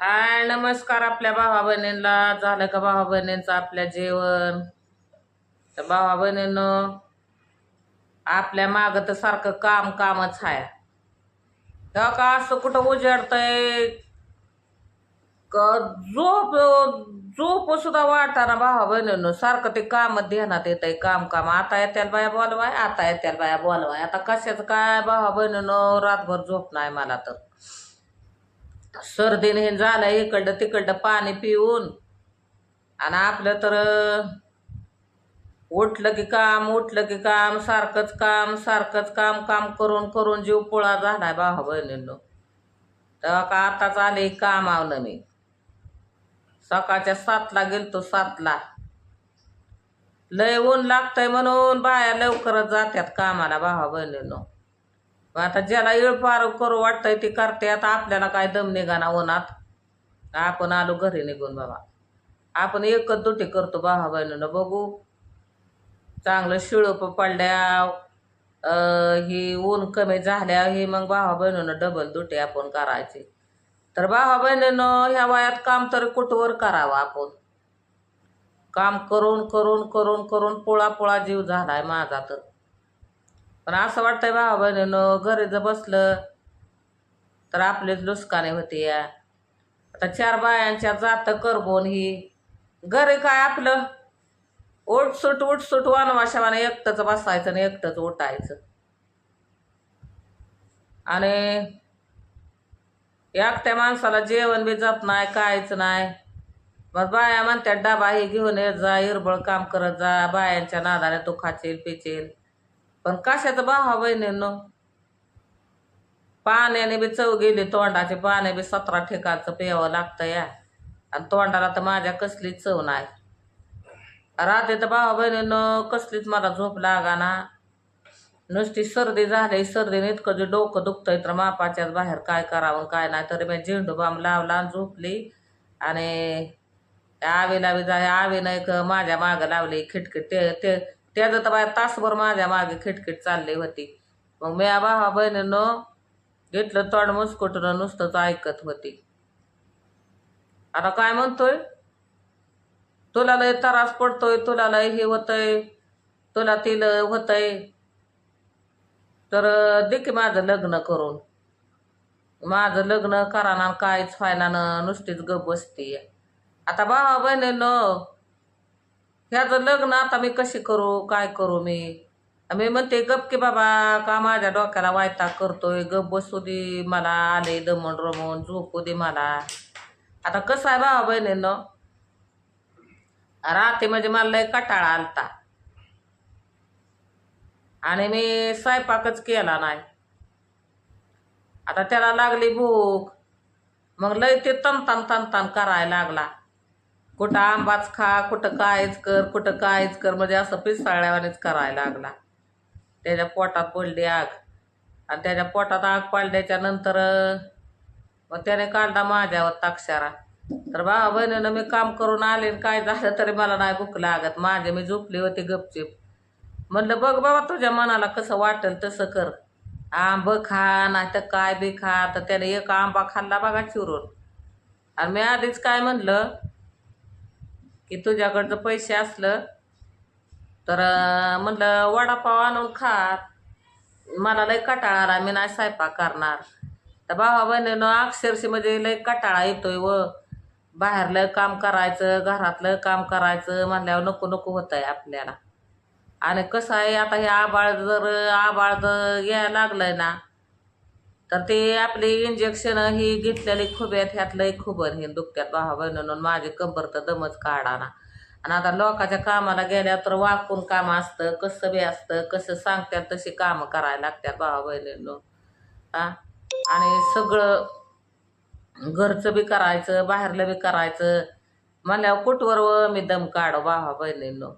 हाय नमस्कार आपल्या भावा बहिणींना. झालं का भावा बहिणींचं आपल्या जेवण? तर भावा बहिणीनं आपल्या माग तर सारखं काम कामच आहे तेव्हा का असं कुठं उजाडतंय? झोप झोप सुद्धा वाटताना भावा बहिणीनं. सारखं ते काम ध्यानात येत आहे काम काम. आता येत्याला बाया बोलवाय आता येत्याला बाया बोलवाय. आता कशाचं काय भावा बहिणीनं? रातभर झोप नाही मला तर. सर्दीने हे झालं इकडं तिकडं पाणी पिऊन. आणि आपलं तर उठलं की काम उठलं की काम सारखंच काम सारखंच काम काम करून करून जीव पोळा झाला भावा बहिणींनो. तेव्हा का आताच आले कामावलं मी. सकाळच्या सातला गेलतो सातला. लय ऊन लागतंय म्हणून बाया लवकरच जात्यात कामाला भावा बहिणींनो. आता ज्याला इळपार करू वाटतंय ते करते आता आपल्याला काय दम निघाना उन्हात? आपण आलो घरी निघून बाबा. आपण एकच दुटी करतो भावा बहिणीनं बघू. चांगलं शिळप पडल्या ही ऊन कमी झाल्या ही मग भावा बहिणीनं डबल दुटी आपण करायची. तर भावा बहिणीनं ह्या वयात काम तरी कुठवर करावं आपण? काम करून करून करून करून पोळा पोळा जीव झालाय माझा तर. पण असं वाटतंय भावा बहिणीनं घरी जर बसलं तर आपलेच लुस्काने होते या. आता चार बायांच्या जात करबोन ही. घरी काय आपलं? ओटसूट उठसूट वनवाशावाने एकटंच बसायचं आणि एकटंच उठायचं. आणि एकट्या माणसाला जेवण बी जात नाही कायच नाही. मग बाया म्हणतात डबा हे घेऊन येत जा हिरबळ काम करत जा बायांच्या नादाने तू खाचेल पिचेल. पण कशाचं भावा बहिणींनो? पाण्याने बी चव गेली तोंडाचे पाणी बी सतरा ठिकाणचं प्यावं लागतं या. आणि तोंडाला तर माझ्या कसलीच चव नाही. रात्री तर भावा बहिणीनं कसलीच मला झोप लागाना नुसती सर्दी झाली सर्दीने इतकं जे डोकं दुखतंय तर मापाच्याच बाहेर काय करावं काय नाही. तरी मी झेंडू बाम लावला आणि झोपली. आणि आवीला बी जा आवीनं एक माझ्या मागं लावली खिटखिट ते ते त्याचं तर बाय तासभर माझ्या मागे खिटखिट चालली होती. मग मी भावा बहिणीनं घेतलं तोंड मुस्कुटनं नुसतंच ऐकत होती. आता काय म्हणतोय? तुला लय त्रास पडतोय तुला लय हे होतंय तुला तिल होतंय. तर दे की माझं लग्न करून. माझं लग्न कराना काहीच व्हायना नुसतीच गप बसते आता भावा बहिणीनं ह्याचं लग्न आता मी कशी करू काय करू मी? मी म्हणते गप की बाबा का माझ्या डोक्याला वायता करतोय? गप बसू दे मला आले दमण रमून झोपू दे मला. आता कसं आहे भावा बहिणीनं? रात्री म्हणजे मला लय कटाळा आलता. आणि मी स्वयंपाकच केला नाही. आता त्याला लागली भूक. मग लय ते तन तन तन करायला लागला. कुठं आंबाच खा कुठं कायच कर कुठं कायच कर म्हणजे असं पिसाळ्यावानेच करायला लागला. त्याच्या पोटात पडली आग. आणि त्याच्या पोटात आग पडल्याच्या नंतर मग त्याने काढला माझ्यावर ताक्षारा. तर बाबा बहिणीनं मी काम करून आले आणि काय झालं तरी मला नाही भूक लागत. माझे मी झोपली होती गपचिप. म्हणलं बघ बाबा तुझ्या मनाला कसं वाटेल तसं कर. आंब खा नाही तर काय बी खा. तर त्याने एक आंबा खाल्ला बघा चिरून. आणि मी आधीच काय म्हणलं की तुझ्याकडचं पैसे असलं तर म्हटलं वडापाव आणून खा. मला लय कटाळा आला मी नाही स्वयंपाक करणार. तर भावा बहिणीनं अक्षरशः म्हणजे लय कटाळा येतोय व. बाहेरलं काम करायचं घरातलं काम करायचं म्हणल्यावर नको नको होत आहे आपल्याला. आणि कसं आहे आता हे आबाळ जर आबाळ जर यायला लागलंय ना तर ते आपले इंजेक्शन ही घेतलेली खुब्यात ह्यातलं खुबर हे दुखत्यात भावा बहिणीनं माझे कंबर तर दमच काढाना. आणि आता लोकांच्या कामाला गेल्या तर वाकून काम असतं कसं बी असतं कसं सांगतात तशी कामं करायला लागतात भावा बहिणीनं हा? आणि सगळं घरचं बी करायचं बाहेरलं बी करायचं. म्हणल्यावर कुठवर व मी दम काढ भावा बहिणीनं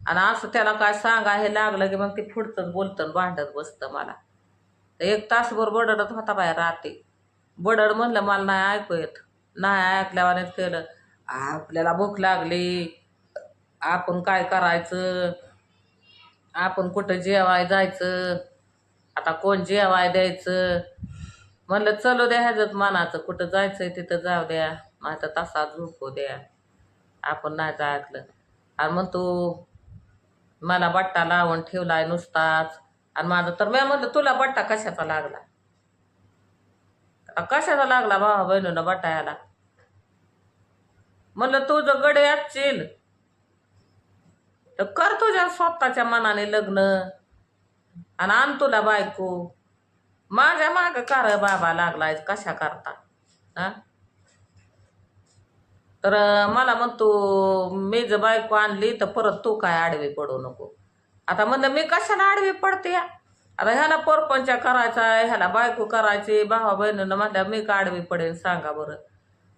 आणि असं त्याला काय सांगा हे लागलं की मग ते पुढचं बोलतं भांडत बसतं मला. तर एक तासभर बडडत होता बाहेर राहते बडड म्हणलं मला नाही ऐकू येत. नाही ऐकल्यावानेच केलं आपल्याला भूक लागली. आपण काय करायचं? आपण कुठं जेवाय जायचं? आता कोण जेवाय द्यायचं? म्हणलं चलू द्या ह्याच्यात मनाचं. कुठं जायचंय तिथं जाऊ द्या. नाही तर तसा झोपू द्या. आपण नाही जायतलं. आणि मग तू मला बट्टा लावून ठेवलाय नुसताच. आणि माझं तर मी म्हणलं तुला बट्टा कशाचा लागला? कशाचा लागला भावा बहिणीनं बट्टा याला? म्हणलं तुझं गडे असशील. तर कर तुझ्या स्वतःच्या मनाने लग्न आणि आण तुला बायको. माझ्या माग कार बाबा लागलाय कशा करता? हा तर मला म्हणतो मी जर बायको आणली तर परत तू काय आडवी पडू नको. आता म्हणलं मी कशाला आडवी पडते या? आता ह्याला परपंच करायचा आहे ह्याला बायको करायची भावा बहिणीनं म्हणल्या मी का आडवी पडेन सांगा बरं.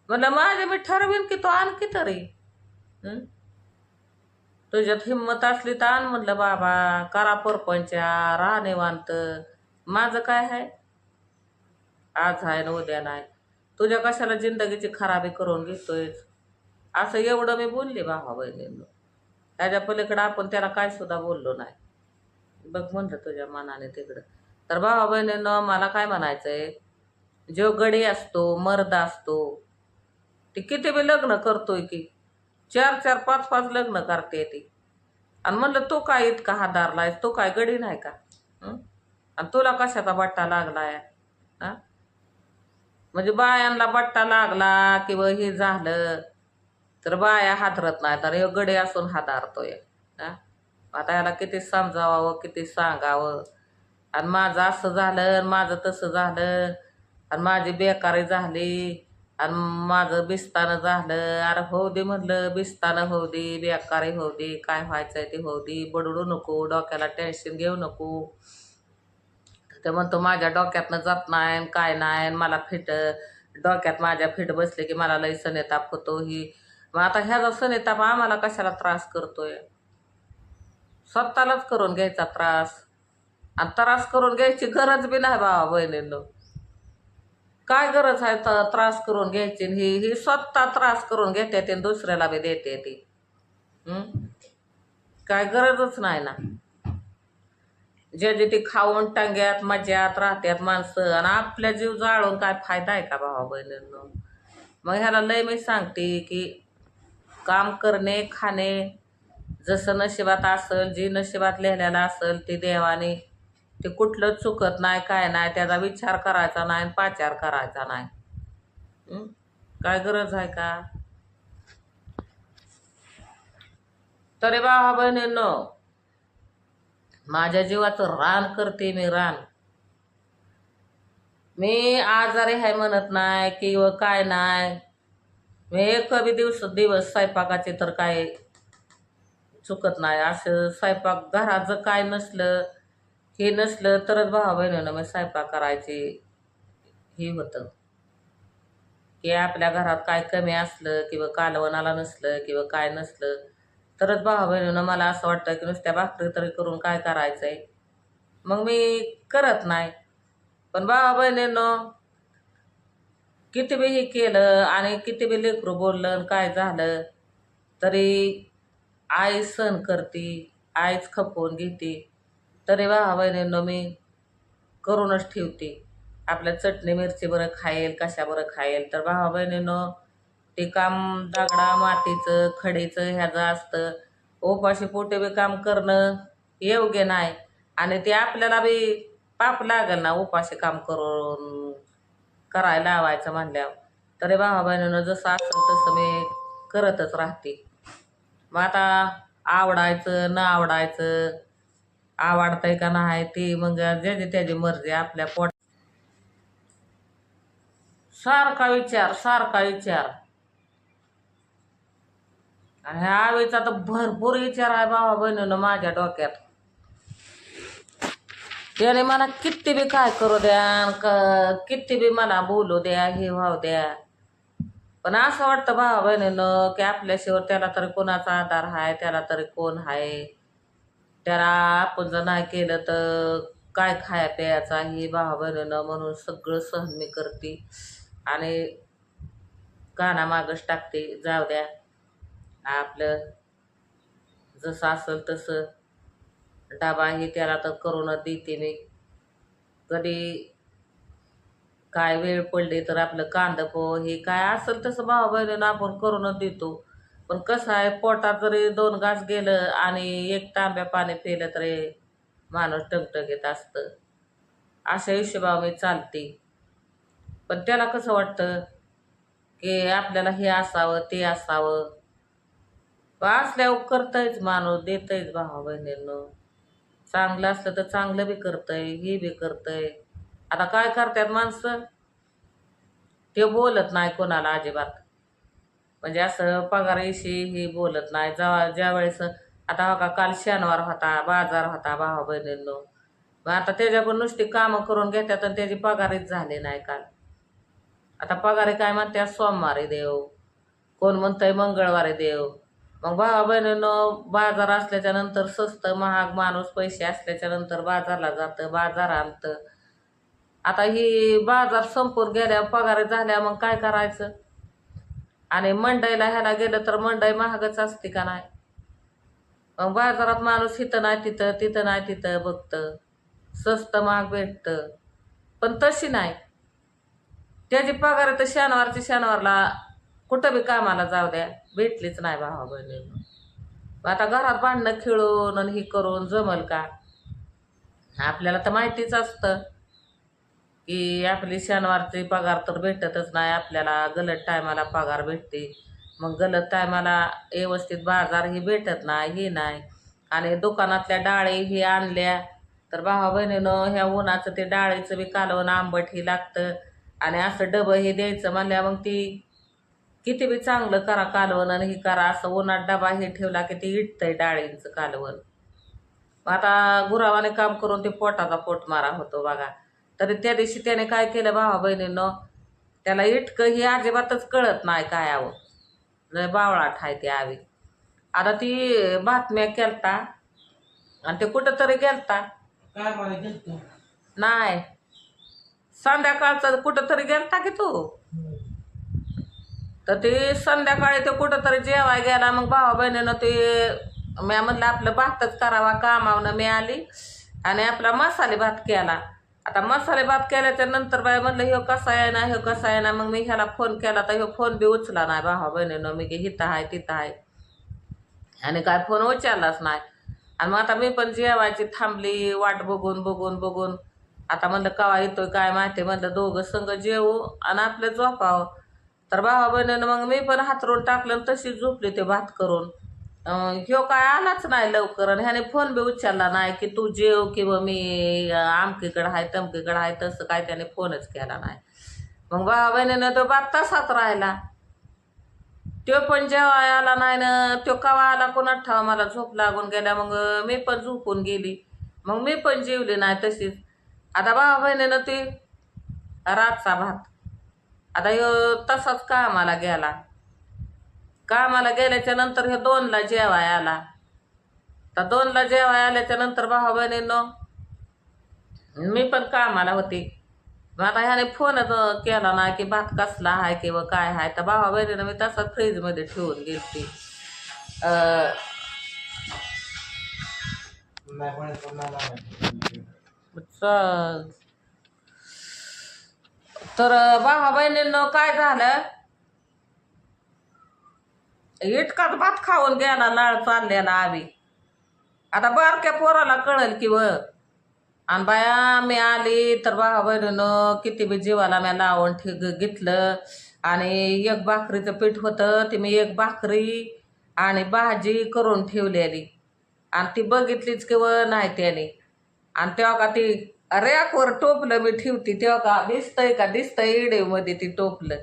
म्हणलं माझे मी ठरवीन की तो आणखी तरी. तुझ्यात हिंमत असली तर आण म्हणलं बाबा करा परपंचा राहणे वांत माझं काय आहे आज आहे ना उद्या नाही. तुझ्या कशाला जिंदगीची खराबी करून घेतोय असं एवढं मी बोलले भावा बहिणींना त्याच्या पलीकडं आपण त्याला काय सुद्धा बोललो नाही. बघ म्हणलं तुझ्या मनाने तिकडं. तर भावा बहिणींनो मला काय म्हणायचंय? जो गडी असतो मर्द असतो ती किती बी लग्न करतोय की चार चार पाच पाच लग्न करते ती. आणि म्हणलं तो काय इतका हादारलाय? तो काय गडी नाही का? आणि तुला कशाचा बट्टा लागलाय? म्हणजे बायांना बट्टा लागला किंवा हे झालं तर बाया हादरत नाही तर गडे असून हादारतोय आता याला किती समजावावं किती सांगावं? आणि माझं असं झालं आणि माझं तसं झालं आणि माझी बेकारी झाली आणि माझं बिस्तानं झालं. अरे होऊ दे म्हणलं बिस्तानं होऊ दे बेकारी होऊ दे काय व्हायचंय ते होऊ दे बडडू नको डोक्याला टेन्शन घेऊ नको. ते म्हणतो माझ्या डोक्यातनं जात नाही काय नाही मला फिट डोक्यात माझ्या फिट बसले की मला लई सनेताप होतो. ही मग आता ह्याचा सनेताप आम्हाला कशाला त्रास करतोय? स्वतःलाच करून घ्यायचा त्रास. आणि त्रास करून घ्यायची गरज बी नाही बाबा बहिणींनो. काय गरज आहे त- त्रास करून घ्यायची आणि ही ही स्वतः त्रास करून घेते ते आणि दुसऱ्याला बी देते ती. काय गरजच नाही ना. जे जे ती खाऊन टांग्यात मज्यात राहत्यात माणसं आणि आपल्या जीव जाळून काय फायदा आहे का भावा बहिणींनो? मग ह्याला लय मी सांगते की काम करणे खाणे जसं नशिबात असेल जी नशिबात लिहिलेलं असेल ती देवाने ते कुठलं चुकत नाही काय नाही त्याचा विचार करायचा नाही आणि पाचार करायचा नाही. काय गरज आहे का? तरी बाबा बहिणींनो माझ्या जीवाचं रान करते मी रान. मी आजारी आहे म्हणत नाही किंवा काय नाही. एक बी दिवस दिवस स्वयंपाकाचे तर काय चुकत नाही. असं स्वयंपाक घराचं काय नसलं हे नसलं तरच भावा बहिणीनं मी स्वयंपाक करायची. हे होतं. की आपल्या घरात काय कमी असलं किंवा कालवणाला नसलं किंवा काय नसलं तरच भावा बहिणीनं मला असं वाटतं की नुसत्या भाकरी तरी करून काय करायचंय. मग मी करत नाही. पण भावा बहिणीनं किती बी हे केलं आणि किती बी लेकरू बोललं आणि काय झालं तरी आई सण करते आईच खपवून घेते. तरी भावा बहिणींनो मी करूनच ठेवते. आपल्या चटणी मिरची बरं खाईल कशा बरं खाईल. तर भावा बहिणींनो ते काम दगडा मातीचं खडीचं ह्याचं असतं. उपाशी पोटे बी काम करणं योग्य नाही. आणि ते आपल्याला बी पाप लागेल ना उपाशी काम करून. करायला लावायचं म्हणल्यावर. तरी भावा बहिणीनं जसं असेल तसं मी करतच राहते. मग आता आवडायचं न आवडायचं आवडतंय का नाही ती मग ज्याची त्याची मर्जी आपल्या पोट सारखा विचार सारखा विचार. आणि ह्या आवीचा तर भरपूर विचार आहे भावा बहिणीनं माझ्या डोक्यात. त्याने मला किती बी काय करू द्या क- किती बी मला बोलू द्या हे व्हाव द्या. पण असं वाटतं भावा बहिणीनं की आपल्याशिवाय त्याला तरी कोणाचा आधार आहे त्याला तरी कोण आहे त्याला आपण जर नाही केलं तर काय खाया प्यायचा हे भावा बहिणीनं म्हणून सगळं सहन मी करते. आणि कानामागच टाकते जाऊ द्या. आपलं जसं असेल तसं. डबा ही त्याला तर करूनच देते मी कधी काय वेळ पडली तर आपलं कांदा पोह हे काय असेल तसं भाऊ बहिणीनं आपण करूनच देतो. पण कसं आहे पोटात जरी दोन घास गेलं आणि एक तांब्या पाणी पिलं तरी माणूस टगटगीत असतं. अशा हिशोबावर मी चालते. पण त्याला कसं वाटतं की आपल्याला हे असावं ते असावं? असल्यावर करतंयच माणूस देतंयच भावा बहिणींना चांगलं असलं तर चांगलं बी करतंय हे बी करतंय. आता काय करतात माणसं? ते बोलत नाही कोणाला अजिबात. म्हणजे असं पगाराविषयी हे बोलत नाही. जेव्हा ज्या वेळेस आता हो का काल शनिवार होता बाजार होता भावा बहिणींनो. मग आता त्याच्याकडून नुसती कामं करून घेतात आणि त्याची पगारीच झाली नाही काल. आता पगारी काय म्हणतात सोमवारी देव. कोण म्हणतंय मंगळवारी देव. मग भावा बहिणीनं बाजार असल्याच्या नंतर स्वस्त महाग माणूस पैसे असल्याच्या नंतर बाजारला जातं बाजार आणतं. आता ही बाजार संपून गेल्या पगार झाल्या मग काय करायचं? आणि मंडईला ह्याला गेलं तर मंडई महागच असते का नाही? मग बाजारात माणूस इथं नाही तिथं तिथं नाही तिथं बघतं. स्वस्त महाग भेटतं. पण तशी नाही. त्याची पगार तर शनिवारची शनिवारला कुठं बी कामाला जाऊ द्या. भेटलीच नाही भावा बहिणीनं. आता घरात भांडणं खेळून आणि हे करून जमल का? आपल्याला तर माहितीच असतं की आपली शनिवारची पगार तर भेटतच नाही आपल्याला गलत टायमाला पगार भेटते. मग गलत टायमाला व्यवस्थित बाजार हे भेटत नाही हे नाही. आणि दुकानातल्या डाळी ही आणल्या तर भावा बहिणीनं ह्या उन्हाचं ते डाळीचं बी कालवण आंबट हे लागतं. आणि असं डबं हे द्यायचं म्हणल्या मग ती किती बी चांगलं करा कालवण आणि हे करा असं उन्हात डबा हे ठेवला की ते इटतंय डाळींचं कालवण. मग आता गुरावाने काम करून ते पोटाचा पोट मारा होतो बघा. तरी त्या दिवशी त्याने काय केलं भावा बहिणीनं? त्याला इटकं ही अजिबातच कळत नाही काय आव. लय बावळाट आहे ती आवी. आता ती बातम्या केलता आणि ते कुठं तरी गेलता. काय मला गेलतो नाही. संध्याकाळचं कुठं तरी गेलता की तू? तर ते संध्याकाळी ते कुठंतरी जेवाय गेला मग भावा बहिणीनं ते म्या म्हणलं आपलं भातच करावा कामावनं मी आली आणि आपला मसाले भात केला. आता मसाले भात केल्याच्यानंतर बाय म्हणलं ह्यो कसा आहे ना ह्यो कसा आहे ना? मग मी ह्याला फोन केला तर ह्यो फोन बी उचला नाही भावा बहिणीनं. मी की हिथं आहे तिथं आहे. आणि काय फोन उचललाच नाही. आणि मग आता मी पण जेवायची थांबली वाट बघून बघून बघून. आता म्हणलं कवा येतोय काय माहिती? म्हणलं दोघं संग जेवू आणि आपलं झोपावं. तर भावा बहिणीनं मग मी पण हातरून टाकलं तशीच झोपली ते भात करून. ह्यो काय आलाच नाही लवकर आणि ह्याने फोन बी उचलला नाही की तू जेव किंवा मी आमकीकडं आहे तमकीकडं आहे तसं काय त्याने फोनच केला नाही. मग भावा बहिणीनं तो बात तसाच राहिला. तो पण जेव्हा आला नाही ना तो कवा आला कोणात ठावा मला झोप लागून गेल्या मग मी पण झोपून गेली. मग मी पण जेवली नाही तशीच. आता भावा बहिणीनं ती रातचा भात आता ह्यो तसाच कामाला गेला. कामाला गेल्याच्यानंतर हे दोनला जेवाय आला. तर दोनला जेवाय आल्याच्यानंतर भावा बहिणीनं मी पण कामाला होती. मग आता ह्याने फोनच केला ना की भात कसला आहे किंवा काय आहे. तर भावा बहिणीनं मी तसं फ्रीजमध्ये ठेवून गेलती. अं, नाही पण नाही लावायचं. च- तर भावा बहिणींनो काय झालं? इटकाच भात खाऊन गेला लाळ चाललेला आम्ही. आता बारक्या पोराला कळल की व. आणि बाया मी आली तर भावा बहिणीनं किती बी जीवाला मी लावून ठीक घेतलं. आणि एक भाकरीचं पीठ होतं ती मी एक भाकरी आणि भाजी करून ठेवलेली. आणि ती बघितलीच किंवा नाही त्याने. आणि तेव्हा का ती रॅकवर टोपलं मी ठेवती तेव्हा का? दिसतंय का? दिसतंय इडेमध्ये ती टोपलं.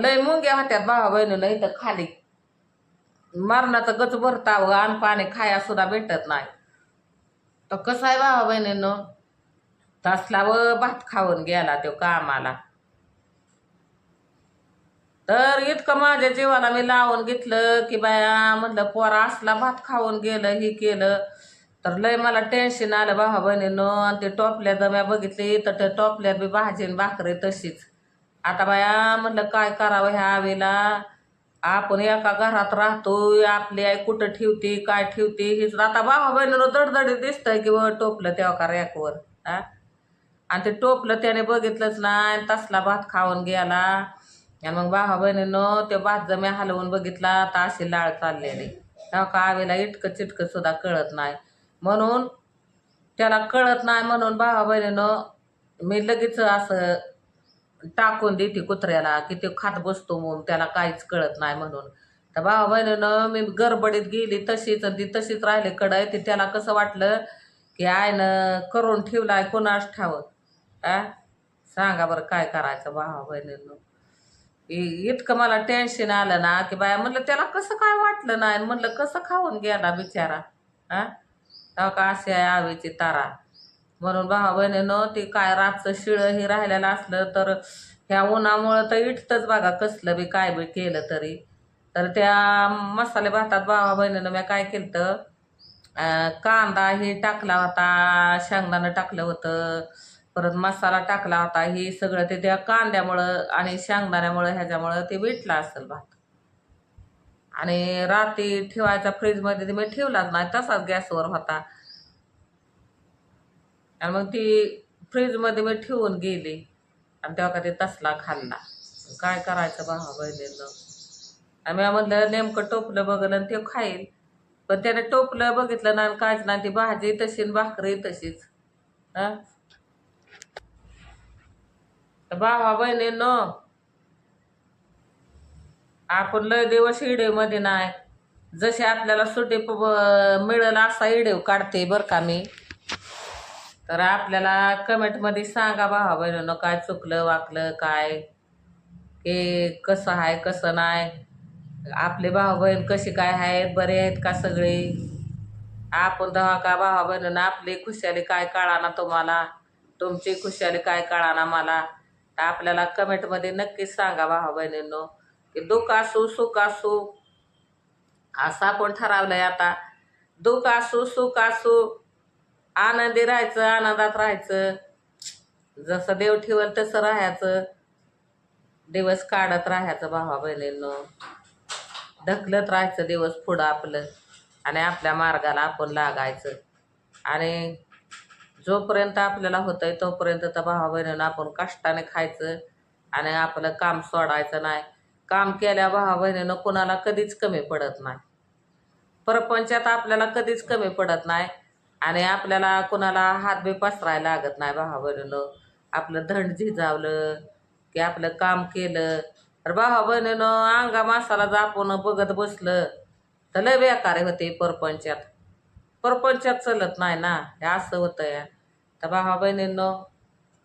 लय मुंग्या होत्या भावा बहिणीला इथं खाली. मरणाचं गच भरता व अन्न पाणी खाया सुद्धा भेटत नाही. तर कसं आहे भावा बहिणीनं? तसला व भात खाऊन गेला तो कामाला. तर इतकं माझ्या जीवाला मी लावून घेतलं की बाया म्हटलं पोरा असला भात खाऊन गेलं हे केलं. तर लय मला टेन्शन आलं भावा बहिणीनं. आणि ते टोपल्या दम्या बघितली तर त्या टोपल्यात बी भाजी आणि भाकरी तशीच. आता बाया म्हणलं काय करावं ह्या आवेला? आपण एका घरात राहतो आपली आई कुठं ठेवते काय ठेवते? हेच आता बाबा बहिणीनं दडदडी दिसतंय की व टोपलं तेव्हा हो का रॅकवर? हा? आणि ते टोपलं त्याने बघितलंच नाही तसला भात खाऊन गेला. आणि मग बाबा बहिणीनं ते भात जम्या हलवून बघितला तर अशी लाळ चाललेली. तेव्हा का आवेला? इटकं चिटकं सुद्धा कळत नाही. म्हणून त्याला कळत नाही म्हणून भावा बहिणीनं मी लगेच असं टाकून देते कुत्र्याला की ते खात बसतो म्हणून त्याला काहीच कळत नाही म्हणून. तर भावा बहिणीनं मी गडबडीत गेली तशीच ती तशीच राहिली कडाय ते त्याला कसं वाटलं की आयनं करून ठेवलाय कोणाच ठावं आ? सांगा बरं काय करायचं भावा बहिणीनं. इतकं मला टेन्शन आलं ना की बाया म्हणलं त्याला कसं काय वाटलं नाही? म्हणलं कसं खाऊन गेला बिचारा? हा का अशी आहे आवेची तारा? म्हणून भावा बहिणीनं ते काय रातचं शिळं हे राहिलेलं असलं तर ह्या उन्हामुळं तर इटतंच बघा कसलं बी काय बी केलं तरी. तर त्या मसाले भातात भावा बहिणीनं मी काय केलं तर कांदा हे टाकला होता शेंगदाणं टाकलं होतं परत मसाला टाकला होता हे सगळं ते त्या कांद्यामुळं आणि शेंगदाण्यामुळं ह्याच्यामुळं ते विटलं असेल भात. आणि रात्री ठेवायचा फ्रीजमध्ये ते मी ठेवलाच नाही तसाच गॅसवर होता. आणि मग ती फ्रीजमध्ये मी ठेवून गेली. आणि तेव्हा का ते तसला खाल्ला. काय करायचं भावा बहिणीनं? आणि मी म्हणलं नेमकं टोपलं बघलं आणि ते खाईल. पण त्याने टोपलं बघितलं ना आणि कायच ना ती भाजी तशी आणि भाकरी तशीच. हा? तर भावा बहिणीनं आपण लय दिवस इडेमध्ये नाही. जसे आपल्याला सुटे प- मिळेल असा इडेव काढते बरं का मी. तर आपल्याला कमेंटमध्ये सांगा भावा बहिणीनं काय चुकलं वाकलं काय? हे कसं आहे कसं नाही? आपले भाऊ बहीण कशी काय आहेत बरे आहेत का सगळे? आपण दहा का भावा बहिणीनं आपली खुशाली काय कळाना तुम्हाला? तुमची खुशाली काय कळाना मला? आपल्याला कमेंटमध्ये नक्कीच सांगा भावा बहिणींनो. की दुःख असू सुख असू असं आपण ठरवलंय आता? दुःख असो सुख असो आनंदी राहायचं आनंदात राहायचं. जसं देव ठेवल तसं राहायचं. दिवस काढत राहायचं भावा बहिणींनो. ढकलत राहायचं दिवस पुढं आपलं. आणि आपल्या मार्गाला आपण लागायचं. आणि जोपर्यंत आपल्याला होतंय तोपर्यंत तर भावा बहिणीनं आपण कष्टाने खायचं. आणि आपलं काम सोडायचं नाही. काम केल्या भावा बहिणीनं कुणाला कधीच कमी पडत नाही. प्रपंचात आपल्याला कधीच कमी पडत नाही आणि आपल्याला कुणाला हात बी पसरायला लागत नाही भावा बहिणीनं आपलं धंड झिजावलं की आपलं काम केलं. तर भावा बहिणीनं अंगा मासाला जापून बघत बसलं तर लय बेकार होते परपंचात. परपंचात चलत नाही ना हे असं होतं या तर भावा बहिणींनो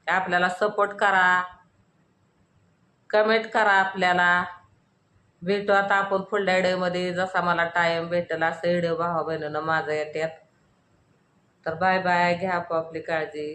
आपल्याला सपोर्ट करा. कमेंट करा आपल्याला. भेटू आता आपण पुढल्या व्हिडिओमध्ये. जसा मला टाईम भेटेल असं व्हिडिओ भावा बहिणीनं माझं येत्यात तर बाय बाय घ्या आपली काळजी.